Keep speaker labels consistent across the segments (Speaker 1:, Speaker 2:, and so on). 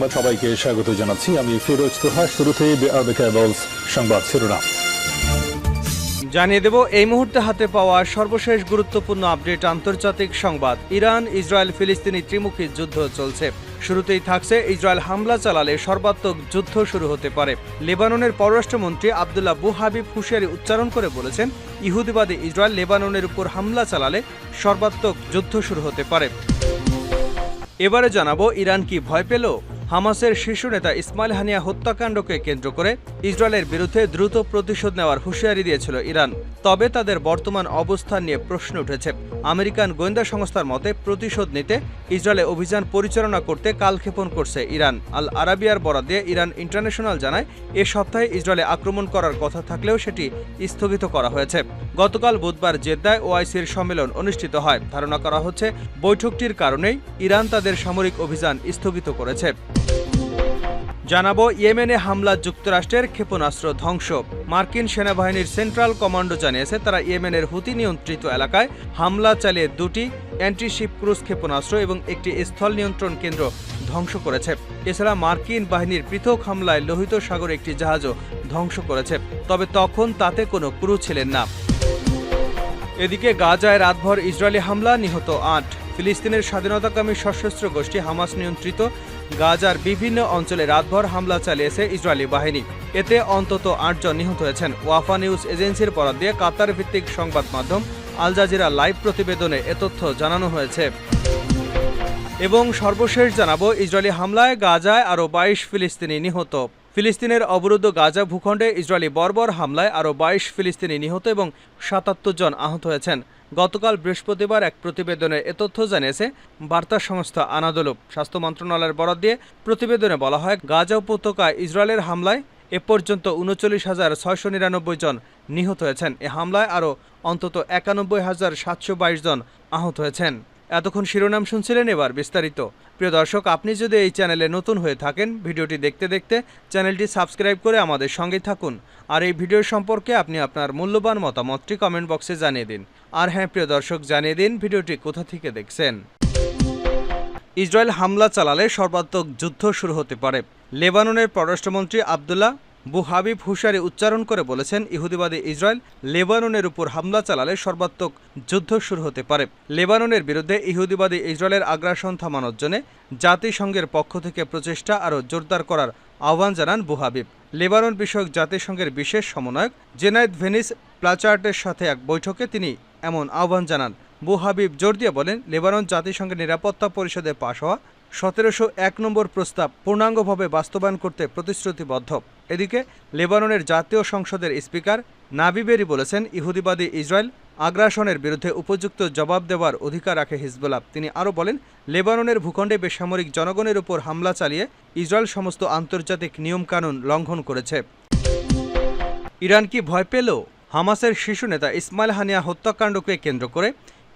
Speaker 1: সংবাদ সবাইকে স্বাগত জানাচ্ছি। আমি ফিরোজ তোহা কেবলস সংবাদ শিরোনাম।
Speaker 2: জানিয়ে দেব, এই মুহূর্তে হাতে পাওয়া সর্বশেষ গুরুত্বপূর্ণ আপডেট আন্তর্জাতিক সংবাদ। ইরান, ইসরায়েল, ফিলিস্তিনি ত্রিমুখী যুদ্ধ চলছে। শুরুতেই থাকছে ইসরায়েল হামলা চালালে সর্বাত্মক যুদ্ধ শুরু হতে পারে। লেবাননের পররাষ্ট্রমন্ত্রী আবদুল্লাহ বু হাবিব হুঁশিয়ারি উচ্চারণ করে বলেছেন, ইহুদিবাদী ইসরায়েল লেবাননের উপর হামলা চালালে সর্বাত্মক যুদ্ধ শুরু হতে পারে। এবারে জানাব, ইরান কি ভয় পেল? হামাসের শীর্ষ নেতা ইসমাইল হানিয়া হত্যাকাণ্ডকে কেন্দ্র করে ইসরায়েলের বিরুদ্ধে দ্রুত প্রতিশোধ নেওয়ার হুঁশিয়ারি দিয়েছিল ইরান। তবে তাদের বর্তমান অবস্থান নিয়ে প্রশ্ন উঠেছে। আমেরিকান গোয়েন্দা সংস্থার মতে, প্রতিশোধ নিতে ইসরায়েলে অভিযান পরিচালনা করতে কালক্ষেপণ করছে ইরান। আল আরাবিয়ার বরাদ দিয়ে ইরান ইন্টারন্যাশনাল জানায়, এ সপ্তাহে ইসরায়েলে আক্রমণ করার কথা থাকলেও সেটি স্থগিত করা হয়েছে। গতকাল বুধবার জেদ্দায় ওআইসির সম্মেলন অনুষ্ঠিত হয়। ধারণা করা হচ্ছে, বৈঠকটির কারণেই ইরান তাদের সামরিক অভিযান স্থগিত করেছে। জানাব ইয়েমেনে হামলা যুক্তরাষ্ট্রের ক্ষেপণাস্ত্র ধ্বংস। মার্কিন সেনাবাহিনীর সেন্ট্রাল কমান্ডো জানিয়েছে, তারা ইয়েমেনের হুতি নিয়ন্ত্রিত এলাকায় হামলা চালিয়ে দুটি অ্যান্টিশিপ ক্রুজ ক্ষেপণাস্ত্র এবং একটি স্থল নিয়ন্ত্রণ কেন্দ্র ধ্বংস করেছে। এছাড়া মার্কিন বাহিনীর পৃথক হামলায় লোহিত সাগর একটি জাহাজও ধ্বংস করেছে, তবে তখন তাতে কোনো ক্রু ছিলেন না। এদিকে গাজায় রাতভর ইসরায়েলি হামলা, নিহত আট। ফিলিস্তিনের স্বাধীনতাকামী সশস্ত্র গোষ্ঠী হামাস নিয়ন্ত্রিত গাজার বিভিন্ন অঞ্চলে রাতভর হামলা চালিয়েছে ইসরায়েলি বাহিনী। এতে অন্তত আটজন নিহত হয়েছেন। ওয়াফা নিউজ এজেন্সির বরাদ দিয়ে কাতার ভিত্তিক সংবাদ মাধ্যম আল জাজিরা লাইভ প্রতিবেদনে এ তথ্য জানানো হয়েছে। এবং সর্বশেষ জানাব, ইসরায়েলি হামলায় গাজায় আরও বাইশ ফিলিস্তিনি নিহত। ফিলিস্তিনের অবরুদ্ধ গাজা ভূখণ্ডে ইসরায়েলি বর্বর হামলায় আরও বাইশ ফিলিস্তিনি নিহত এবং সাতাত্তর জন আহত হয়েছেন। গতকাল বৃহস্পতিবার এক প্রতিবেদনে এ তথ্য জানিয়েছে বার্তা সংস্থা আনাদলুপ। স্বাস্থ্য মন্ত্রণালয়ের বরাদ দিয়ে প্রতিবেদনে বলা হয়, গাজা উপত্যকায় ইসরায়েলের হামলায় এ পর্যন্ত উনচল্লিশ হাজার ছয়শো নিরানব্বই জন নিহত হয়েছেন। এ হামলায় আরও অন্তত একানব্বই হাজার সাতশো বাইশ জন আহত হয়েছেন। এতক্ষণ শিরোনাম শুনছিলেন এবার বিস্তারিত। প্রিয় দর্শক, আপনি যদি এই চ্যানেলে নতুন হয়ে থাকেন, ভিডিওটি দেখতে দেখতে চ্যানেলটি সাবস্ক্রাইব করে আমাদের সঙ্গে থাকুন। আর এই ভিডিও সম্পর্কে আপনি আপনার মূল্যবান মতামতটি কমেন্ট বক্সে জানিয়ে দিন। আর হ্যাঁ প্রিয় দর্শক, জানিয়ে দিন ভিডিওটি কোথা থেকে দেখছেন। ইসরায়েল হামলা চালালে সর্বাত্মক যুদ্ধ শুরু হতে পারে। লেবাননের পররাষ্ট্রমন্ত্রী আবদুল্লাহ বুহাবিব হুশারি উচ্চারণ করে বলেছেন, ইহুদিবাদী ইসরায়েল লেবাননের উপর হামলা চালালে সর্বাত্মক যুদ্ধ শুরু হতে পারে। লেবাননের বিরুদ্ধে ইহুদিবাদী ইসরায়েলের আগ্রাসন থামানোর জন্য জাতিসংঘের পক্ষ থেকে প্রচেষ্টা আরও জোরদার করার আহ্বান জানান বুহাবিব লেবানন বিষয়ক জাতিসংঘের বিশেষ সমন্বয়ক জেনায়েদ ভেনিস প্লাচার্টের সাথে এক বৈঠকে তিনি এমন আহ্বান জানান। বু হাবিব জোর দিয়ে বলেন, লেবানন জাতিসংঘের নিরাপত্তা পরিষদে পাশ হওয়া সতেরোশো এক নম্বর প্রস্তাব পূর্ণাঙ্গভাবে বাস্তবায়ন করতে প্রতিশ্রুতিবদ্ধ। এদিকে লেবাননের জাতীয় সংসদের স্পিকার নাবিবেরি বলেছেন, ইহুদিবাদী ইসরায়েল আগ্রাসনের বিরুদ্ধে উপযুক্ত জবাব দেওয়ার অধিকার রাখে হিজবুল্লাহ। তিনি আরও বলেন, লেবাননের ভূখণ্ডে বেসামরিক জনগণের উপর হামলা চালিয়ে ইসরায়েল সমস্ত আন্তর্জাতিক নিয়মকানুন লঙ্ঘন করেছে। ইরান কি ভয় পেল? হামাসের শীর্ষ নেতা ইসমাইল হানিয়া হত্যাকাণ্ডকে কেন্দ্র করে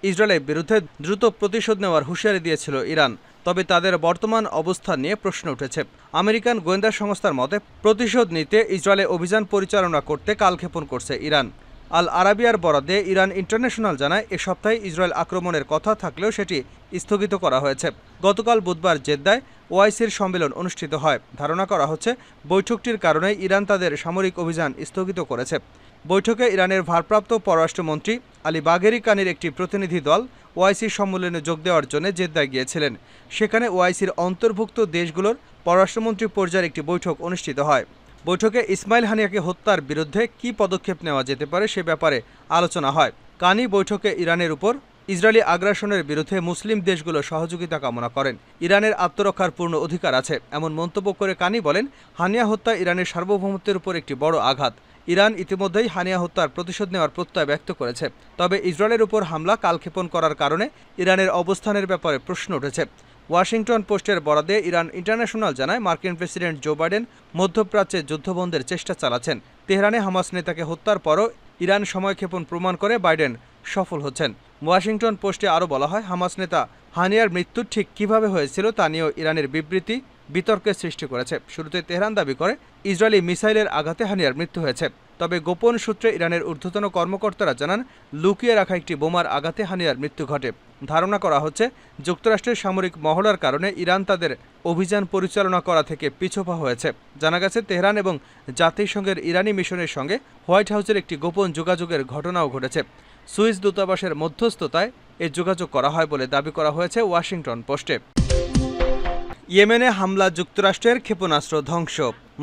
Speaker 2: ইসরায়েলের বিরুদ্ধে দ্রুত প্রতিশোধ নেওয়ার হুঁশিয়ারি দিয়েছিল ইরান। তবে তাদের বর্তমান অবস্থান নিয়ে প্রশ্ন উঠেছে। আমেরিকান গোয়েন্দা সংস্থার মতে, প্রতিশোধ নিতে ইসরায়েলে অভিযান পরিচালনা করতে কালক্ষেপণ করছে ইরান। আল আরাবিয়ার বরাদে ইরান ইন্টারন্যাশনাল জানায়, এ সপ্তাহে ইসরায়েল আক্রমণের কথা থাকলেও সেটি স্থগিত করা হয়েছে। গতকাল বুধবার জেদ্দায় ওআইসির সম্মেলন অনুষ্ঠিত হয়। ধারণা করা হচ্ছে, বৈঠকটির কারণে ইরান তাদের সামরিক অভিযান স্থগিত করেছে। বৈঠকে ইরানের ভারপ্রাপ্ত পররাষ্ট্রমন্ত্রী আলী বাঘেরি কানির একটি প্রতিনিধি দল ওআইসির সম্মেলনে যোগ দেওয়ার জন্য জেদ্দায় গিয়েছিলেন। সেখানে ওআইসির অন্তর্ভুক্ত দেশগুলোর পররাষ্ট্রমন্ত্রী পর্যায়ের একটি বৈঠক অনুষ্ঠিত হয়। বৈঠকে ইসমাইল হানিয়াকে হত্যার বিরুদ্ধে কী পদক্ষেপ নেওয়া যেতে পারে সে ব্যাপারে আলোচনা হয়। কানি বৈঠকে ইরানের উপর ইসরায়েলি আগ্রাসনের বিরুদ্ধে মুসলিম দেশগুলো সহযোগিতা কামনা করেন। ইরানের আত্মরক্ষার পূর্ণ অধিকার আছে, এমন মন্তব্য করে কানি বলেন, হানিয়া হত্যা ইরানের সার্বভৌমত্বের উপর একটি বড় আঘাত। ইরান ইতিমধ্যেই হানিয়া হত্যার প্রতিশোধ নেওয়ার প্রত্যয় ব্যক্ত করেছে। তবে ইসরায়েলের উপর হামলা কালক্ষেপণ করার কারণে ইরানের অবস্থানের ব্যাপারে প্রশ্ন উঠেছে। ওয়াশিংটন পোস্টের বরাদে ইরান ইন্টারন্যাশনাল জানায় মার্কিন প্রেসিডেন্ট জো বাইডেন মধ্যপ্রাচ্যে যুদ্ধবন্ধের চেষ্টা চালাচ্ছেন। তেহরানে হামাস নেতাকে হত্যার পরও ইরান সময়ক্ষেপণ প্রমাণ করে বাইডেন সফল হচ্ছেন। ওয়াশিংটন পোস্টে আরও বলা হয়, হামাস নেতা হানিয়ার মৃত্যু ঠিক কীভাবে হয়েছিল তা নিয়েও ইরানের বিবৃতি বিতর্কের সৃষ্টি করেছে। শুরুতে তেহরান দাবি করে, ইসরায়েলি মিসাইলের আঘাতে হানিয়ার মৃত্যু হয়েছে। তবে গোপন সূত্রে ইরানের ঊর্ধ্বতন কর্মকর্তারা জানান, লুকিয়ে রাখা একটি বোমার আঘাতে হানিয়ার মৃত্যু ঘটে। ধারণা করা হচ্ছে, যুক্তরাষ্ট্রের সামরিক মহড়ার কারণে ইরান তাদের অভিযান পরিচালনা করা থেকে পিছপা হয়েছে। জানা গেছে, তেহরান এবং জাতিসংঘের ইরানি মিশনের সঙ্গে হোয়াইট হাউসের একটি গোপন যোগাযোগের ঘটনাও ঘটেছে। সুইস দূতাবাসের মধ্যস্থতায় এ যোগাযোগ করা হয় বলে দাবি করা হয়েছে ওয়াশিংটন পোস্টে। ইয়েমেনে হামলা যুক্তরাষ্ট্রের ক্ষেপণাস্ত্র ধ্বংস।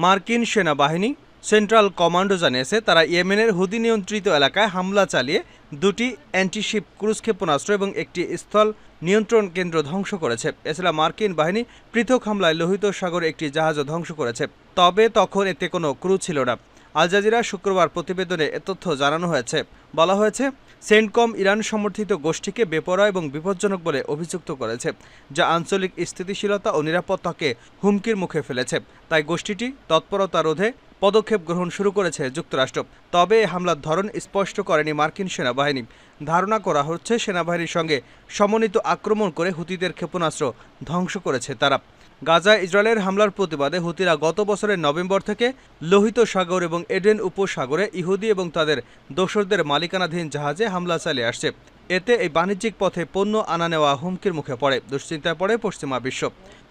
Speaker 2: মার্কিন সেনাবাহিনী সেন্ট্রাল কমান্ডো জানিয়েছে, তারা ইয়েমেনের হুদি নিয়ন্ত্রিত এলাকায় হামলা চালিয়ে দুটি অ্যান্টিশিপ ক্রুজ ক্ষেপণাস্ত্র এবং একটি স্থল নিয়ন্ত্রণ কেন্দ্র ধ্বংস করেছে। এছাড়া মার্কিন বাহিনী পৃথক হামলায় লোহিত সাগরে একটি জাহাজও ধ্বংস করেছে। তবে তখন এতে কোনো ক্রু ছিল না। আল জাজিরা শুক্রবার প্রতিবেদনে এ তথ্য জানানো হয়েছে। বলা হয়েছে সেন্টকম ইরান সমর্থিত গোষ্ঠীকে বেপরোয়া এবং বিপজ্জনক বলে অভিযুক্ত করেছে, যা আঞ্চলিক স্থিতিশীলতা ও নিরাপত্তাকে হুমকির মুখে ফেলেছে। তাই গোষ্ঠীটি তৎপরতা রোধে পদক্ষেপ গ্রহণ শুরু করেছে যুক্তরাষ্ট্র। তবে এই হামলার ধরন স্পষ্ট করেনি মার্কিন সেনাবাহিনী। ধারণা করা হচ্ছে, সেনাবাহিনীর সঙ্গে সমন্বিত আক্রমণ করে হুতিদের ক্ষেপণাস্ত্র ধ্বংস করেছে তারা। গাজায় ইসরায়েলের হামলার প্রতিবাদে হুতিরা গত বছরের নভেম্বর থেকে লোহিত সাগর এবং এডেন উপসাগরে ইহুদি এবং তাদের দোসরদের মালিকানাধীন জাহাজে হামলা চালিয়ে আসছে। এতে এই বাণিজ্যিক পথে পণ্য আনা নেওয়া হুমকির মুখে পড়ে। দুশ্চিন্তায় পড়ে পশ্চিমা বিশ্ব।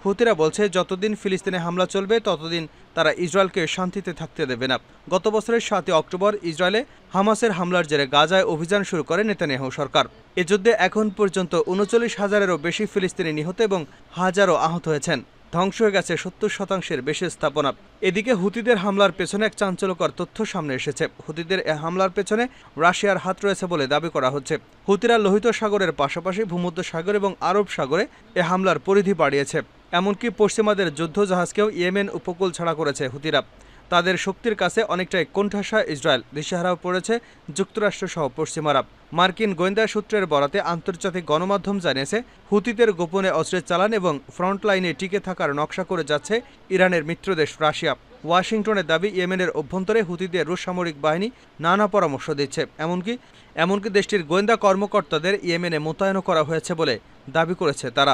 Speaker 2: হুতিরা বলছে, যতদিন ফিলিস্তিনে হামলা চলবে, ততদিন তারা ইসরায়েলকে শান্তিতে থাকতে দেবে না। গত বছরের সাতই অক্টোবর ইসরায়েলে হামাসের হামলার জেরে গাজায় অভিযান শুরু করে নেতানিয়াহু সরকার। এ যুদ্ধে এখন পর্যন্ত উনচল্লিশ হাজারেরও বেশি ফিলিস্তিনি নিহত এবং হাজারও আহত হয়েছেন। ধ্বংস হয়ে গেছে সত্তর শতাংশের বেশি স্থাপনা। এদিকে হুতিদের হামলার পেছনে এক চাঞ্চল্যকর তথ্য সামনে এসেছে। হুতিদের এ হামলার পেছনে রাশিয়ার হাত রয়েছে বলে দাবি করা হচ্ছে। হুতিরা লোহিত সাগরের পাশাপাশি ভূমধ্য সাগর এবং আরব সাগরে এ হামলার পরিধি বাড়িয়েছে। এমনকি পশ্চিমাদের যুদ্ধ জাহাজকেও ইয়েমেন উপকূল ছাড়া করেছে হুতিরা। তাদের শক্তির কাছে অনেকটাই কোণঠাসা ইসরায়েল। দিশেহারাও পড়েছে যুক্তরাষ্ট্র যুক্তরাষ্ট্রসহ পশ্চিমারা মার্কিন গোয়েন্দা সূত্রের বরাতে আন্তর্জাতিক গণমাধ্যম জানিয়েছে, হুতিদের গোপনে অস্ত্রের চালান এবং ফ্রন্টলাইনে টিকে থাকার নকশা করে যাচ্ছে ইরানের মিত্রদেশ রাশিয়া। ওয়াশিংটনের দাবি, ইয়েমেনের অভ্যন্তরে হুতিদের রুশ সামরিক বাহিনী নানা পরামর্শ দিচ্ছে। এমনকি এমনকি দেশটির গোয়েন্দা কর্মকর্তাদের ইয়েমেনে মোতায়েন করা হয়েছে বলে দাবি করেছে তারা।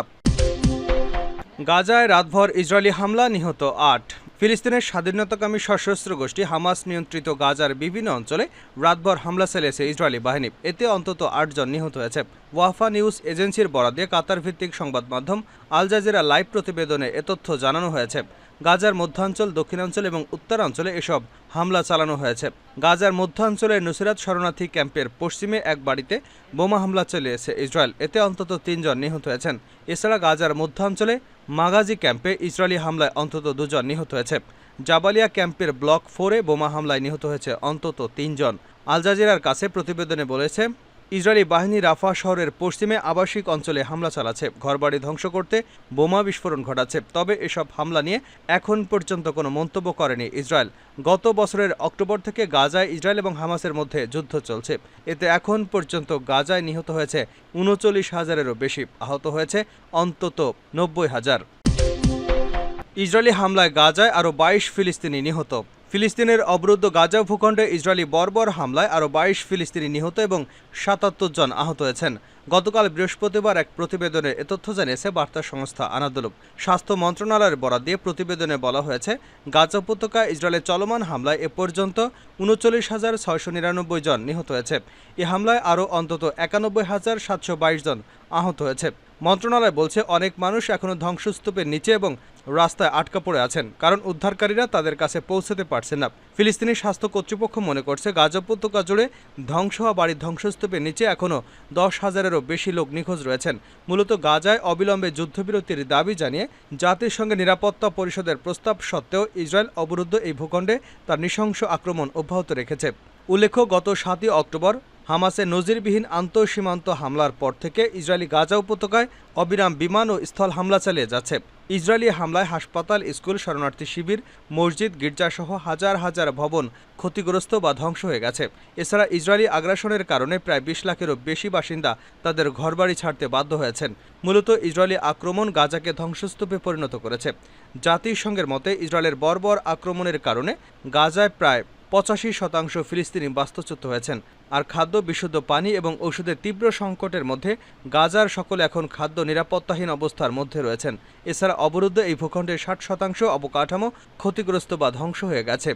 Speaker 2: গাজায় রাতভর ইসরায়েলি হামলা, নিহত আট। ফিলিস্তিনের স্বাধীনতাকামী সশস্ত্র গোষ্ঠী হামাস নিয়ন্ত্রিত গাজার বিভিন্ন অঞ্চলে রাতভর হামলা চালিয়েছে ইসরায়েলি বাহিনী। এতে অন্তত আটজন নিহত হয়েছে। ওয়াফা নিউজ এজেন্সির বরাদে কাতার ভিত্তিক সংবাদ মাধ্যম আল জাজিরা লাইভ প্রতিবেদনে এ তথ্য জানানো হয়েছে। গাজার মধ্যাঞ্চল, দক্ষিণাঞ্চল এবং উত্তরাঞ্চলে এসব হামলা চালানো হয়েছে। গাজার মধ্যাঞ্চলের নুসরাত শরণার্থী ক্যাম্পের পশ্চিমে এক বাড়িতে বোমা হামলা চালিয়েছে ইসরায়েল। এতে অন্তত তিনজন নিহত হয়েছেন। এছাড়া গাজার মধ্যাঞ্চলে মাগাজি ক্যাম্পে ইসরায়েলি হামলায় অন্তত দুজন নিহত হয়েছে। জাবালিয়া ক্যাম্পের ব্লক ফোরে বোমা হামলায় নিহত হয়েছে অন্তত তিনজন। আল জাজিরার কাছে প্রতিবেদনে বলেছে ইসরায়েলি বাহিনী রাফা শহরের পশ্চিমে আবাসিক অঞ্চলে হামলা চালাচ্ছে। ঘরবাড়ি ধ্বংস করতে বোমা বিস্ফোরণ ঘটাচ্ছে। তবে এসব হামলা নিয়ে এখন পর্যন্ত কোনো মন্তব্য করেনি ইসরায়েল। গত বছরের অক্টোবর থেকে গাজায় ইসরায়েল এবং হামাসের মধ্যে যুদ্ধ চলছে। এতে এখন পর্যন্ত গাজায় নিহত হয়েছে উনচল্লিশ হাজারেরও বেশি। আহত হয়েছে অন্তত নব্বই হাজার। ইসরায়েলি হামলায় গাজায় আরও বাইশ ফিলিস্তিনি নিহত। ফিলিস্তিনের অবরুদ্ধ গাজা ভূখণ্ডে ইসরায়েলি বর্বর হামলায় আরও বাইশ ফিলিস্তিনি নিহত এবং সাতাত্তর জন আহত হয়েছেন। গতকাল বৃহস্পতিবার এক প্রতিবেদনে এ তথ্য জানিয়েছে বার্তা সংস্থা আনাদুলুক স্বাস্থ্য মন্ত্রণালয়ের বরাদ দিয়ে প্রতিবেদনে বলা হয়েছে, গাজা উপত্যকায় ইসরায়েলের চলমান হামলায় এ পর্যন্ত উনচল্লিশ হাজার ছয়শো নিরানব্বই জন নিহত হয়েছে। এ হামলায় আরও অন্তত একানব্বই হাজার সাতশো বাইশ জন আহত হয়েছে। মন্ত্রণালয় বলছে, অনেক মানুষ এখনও ধ্বংসস্তূপের নিচে এবং রাস্তায় আটকা পড়ে আছেন, কারণ উদ্ধারকারীরা তাদের কাছে পৌঁছতে পারছেন না। ফিলিস্তিনি স্বাস্থ্য কর্তৃপক্ষ মনে করছে গাজা উপত্যকা জুড়ে ধ্বংস হওয়া বাড়ির ধ্বংসস্তূপের নিচে এখনও দশ হাজারেরও বেশি লোক নিখোঁজ রয়েছেন। মূলত গাজায় অবিলম্বে যুদ্ধবিরতির দাবি জানিয়ে জাতিসংঘ নিরাপত্তা পরিষদের প্রস্তাব সত্ত্বেও ইসরায়েল অবরুদ্ধ এই ভূখণ্ডে তার নৃশংস আক্রমণ অব্যাহত রেখেছে। উল্লেখ্য, গত সাতই অক্টোবর হামাসে নজিরবিহীন আন্তঃসীমান্ত হামলার পর থেকে ইসরায়েলি গাজা উপত্যকায় অবিরাম বিমান ও স্থল হামলা চালিয়ে যাচ্ছে। ইসরায়েলি হামলায় হাসপাতাল, স্কুল, শরণার্থী শিবির, মসজিদ, গির্জাসহ হাজার হাজার ভবন ক্ষতিগ্রস্ত বা ধ্বংস হয়ে গেছে। এছাড়া ইসরায়েলি আগ্রাসনের কারণে প্রায় বিশ লাখেরও বেশি বাসিন্দা তাদের ঘরবাড়ি ছাড়তে বাধ্য হয়েছেন। মূলত ইসরায়েলি আক্রমণ গাজাকে ধ্বংসস্তূপে পরিণত করেছে। জাতিসংঘের মতে, ইসরায়েলের বর্বর আক্রমণের কারণে গাজায় প্রায় পঁচাশি শতাংশ ফিলিস্তিনি বাস্তুচ্যুত হয়েছেন। আর খাদ্য, বিশুদ্ধ পানি এবং ওষুধের তীব্র সংকটের মধ্যে গাজার সকলে এখন খাদ্য নিরাপত্তাহীন অবস্থার মধ্যে রয়েছেন। এছাড়া অবরুদ্ধ এই ভূখণ্ডের ষাট শতাংশ অবকাঠামো ক্ষতিগ্রস্ত বা ধ্বংস হয়ে গেছে।